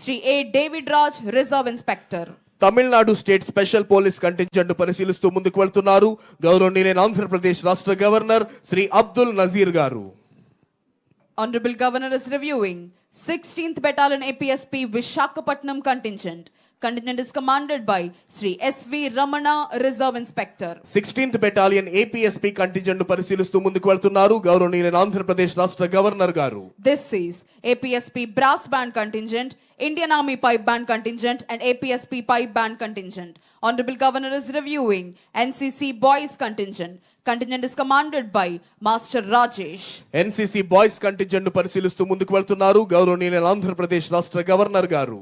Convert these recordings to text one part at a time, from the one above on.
Shri A David Raj reserve inspector. Tamil Nadu state special police contingent పరిశీలిస్తూ ముందుకు వెళ్తున్నారు. గౌరవనీయులైన ఆంధ్రప్రదేశ్ రాష్ట్ర గవర్నర్ శ్రీ అబ్దుల్ నజీర్ గారు. Honourable governor is reviewing sixteenth battalion APSP Visakhapatnam contingent Contingent is commanded by Sri S.V. Ramana, Reserve Inspector. Sixteenth battalion APSP contingent పరిశీలిస్తూ ముందుకు వెళ్తున్నారు గౌరవనీయులైన ఆంధ్రప్రదేశ్ రాష్ట్ర గవర్నర్ గారు This is APSP Brass Band Contingent, Indian Army Pipe Band Contingent, and APSP Pipe Band Contingent. Honorable Governor is reviewing NCC Boys Contingent. Contingent is commanded by Master Rajesh. NCC boys contingent పరిశీలిస్తూ ముందుకు వెళ్తున్నారు గౌరవనీయులైన ఆంధ్రప్రదేశ్ రాష్ట్ర governor గారు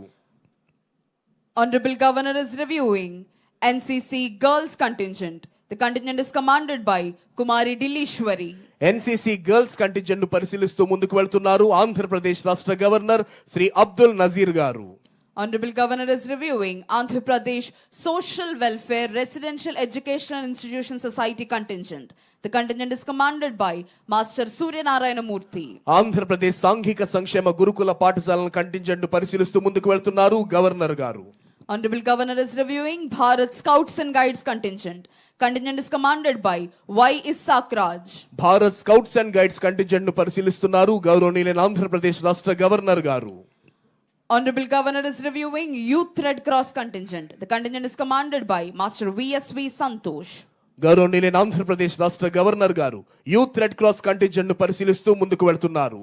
Honorable Governor is reviewing NCC Girls Contingent. The contingent is commanded by Kumari Dilishwari. NCC girls contingent పరిశీలిస్తూ ముందుకు వెళ్తున్నారు ఆంధ్రప్రదేశ్ రాష్ట్ర గవర్నర్ శ్రీ అబ్దుల్ నజీర్ గారు Honorable Governor is reviewing Andhra Pradesh Social Welfare Residential Educational Institution Society contingent. The contingent is commanded by Master Surya Narayana Murthy. Andhra Pradesh సాంఘిక సంక్షేమ గురుకుల పాఠశాలల contingent పరిశీలిస్తూ ముందుకు వెళ్తున్నారు గవర్నర్ గారు Honorable Governor is reviewing Bharat Scouts and Guides contingent. Contingent is commanded by Y. Isak Raj. Bharat scouts and guides కంటింజెంట్ను పరిశీలిస్తున్నారు గౌరవనీయులైన ఆంధ్రప్రదేశ్ రాష్ట్ర గవర్నర్ గారు Honorable Governor is reviewing Youth Red Cross contingent. The contingent is commanded by Master V.S.V. Santosh. గౌరవనీయులైన ఆంధ్రప్రదేశ్ రాష్ట్ర governor గారు youth red cross కంటింజెంట్ను పరిశీలిస్తూ ముందుకు వెళ్తున్నారు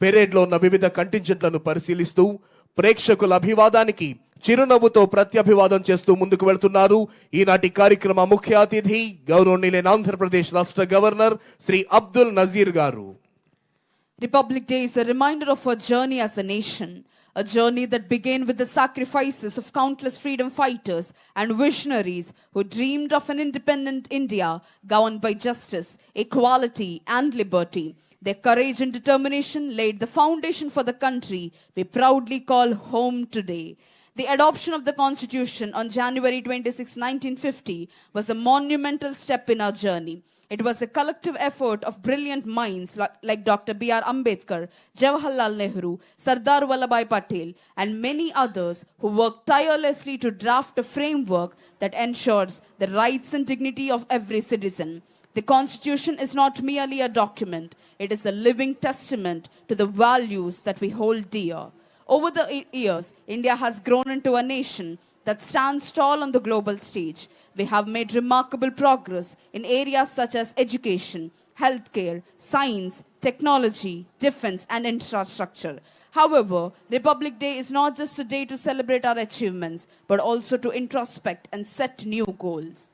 పెరేడ్లో ఉన్న వివిధ కంటింజెంట్లను పరిశీలిస్తూ ప్రేక్షకుల అభివాదానికి చిరునవ్వుతో ప్రత్యభివాదం చేస్తూ ముందుకు వెళ్తున్నారు ఈనాటి కార్యక్రమ ముఖ్య అతిథి గౌరవనీయులైన ఆంధ్రప్రదేశ్ రాష్ట్ర గవర్నర్ శ్రీ అబ్దుల్ నజీర్ గారు Republic Day is a reminder of our journey as a nation, a journey that began with the sacrifices of countless freedom fighters and visionaries who dreamed of an independent India governed by justice, equality, and liberty. Their courage and determination laid the foundation for the country we proudly call home today. The adoption of the Constitution on January 26, 1950 was a monumental step in our journey. It was a collective effort of brilliant minds like, like Dr. B.R. Ambedkar, Jawaharlal Nehru, Sardar Vallabhai Patel, and many others who worked tirelessly to draft a framework that ensures the rights and dignity of every citizen. The Constitution is not merely a document, it is a living testament to the values that we hold dear. Over the years, India has grown into a nation that stands tall on the global stage. We have made remarkable progress in areas such as education, healthcare, science, technology, defense, and infrastructure. However, Republic Day is not just a day to celebrate our achievements, but also to introspect and set new goals.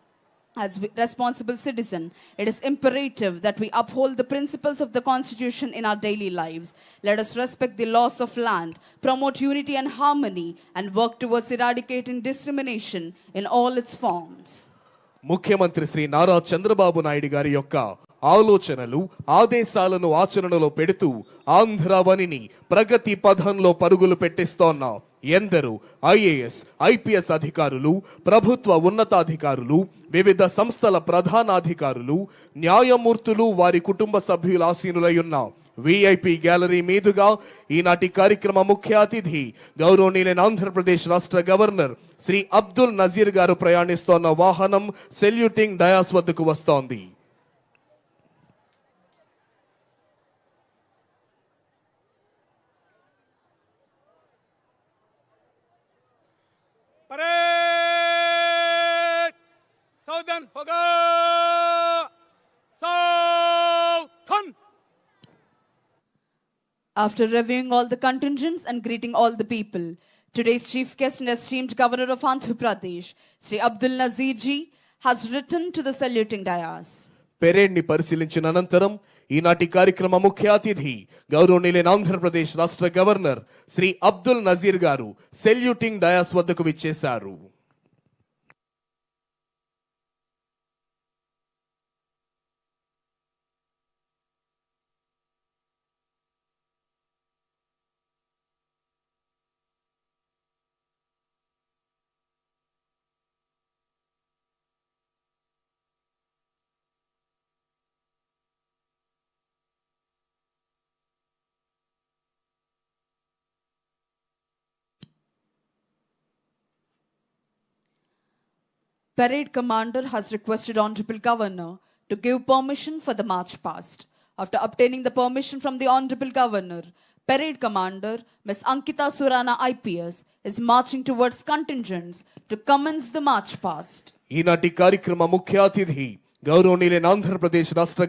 As responsible citizen, it is imperative that we uphold the principles of the Constitution in our daily lives. Let us respect the laws of land, promote unity and harmony, and work towards eradicating discrimination in all its forms. ముఖ్యమంత్రి శ్రీ నారా చంద్రబాబు నాయుడు గారి యొక్క ఆలోచనలు ఆదేశాలను ఆచరణలో పెడుతూ ఆంధ్రవనిని ప్రగతి పథంలో పరుగులు పెట్టిస్తోన్నాం ఎందరో ఐఏఎస్ ఐపీఎస్ అధికారులు ప్రభుత్వ ఉన్నతాధికారులు వివిధ సంస్థల ప్రధానాధికారులు న్యాయమూర్తులు వారి కుటుంబ సభ్యుల ఆసీనులై ఉన్న. విఐపి గ్యాలరీ మీదుగా ఈనాటి కార్యక్రమ ముఖ్య అతిథి గౌరవనీయులైన ఆంధ్రప్రదేశ్ రాష్ట్ర గవర్నర్ శ్రీ అబ్దుల్ నజీర్ గారు ప్రయాణిస్తోన్న వాహనం సెల్యూటింగ్ డయాస్ వద్దకు వస్తోంది. 한 허가 사우턴 After reviewing all the contingents and greeting all the people, today's chief guest and esteemed governor of Andhra Pradesh, Sri Abdul Nazir ji, has written to the saluting dais. పెరేడ్ని పరిశీలించిన అనంతరం ఈనాటి కార్యక్రమ ముఖ్య అతిథి గౌరవనీయులైన ఆంధ్రప్రదేశ్ రాష్ట్ర గవర్నర్ శ్రీ అబ్దుల్ నజీర్ గారు సెల్యూటింగ్ డయాస్ వద్దకు విచ్చేశారు Parade commander has requested Honorable Governor to give permission for the march past. After obtaining the permission from the Honorable Governor, Parade Commander Ms. Ankita Surana IPS is marching towards contingents to commence the march past. ఈనాటి కార్యక్రమ ముఖ్య అతిథి గౌరవనీయులైన ఆంధ్రప్రదేశ్ రాష్ట్ర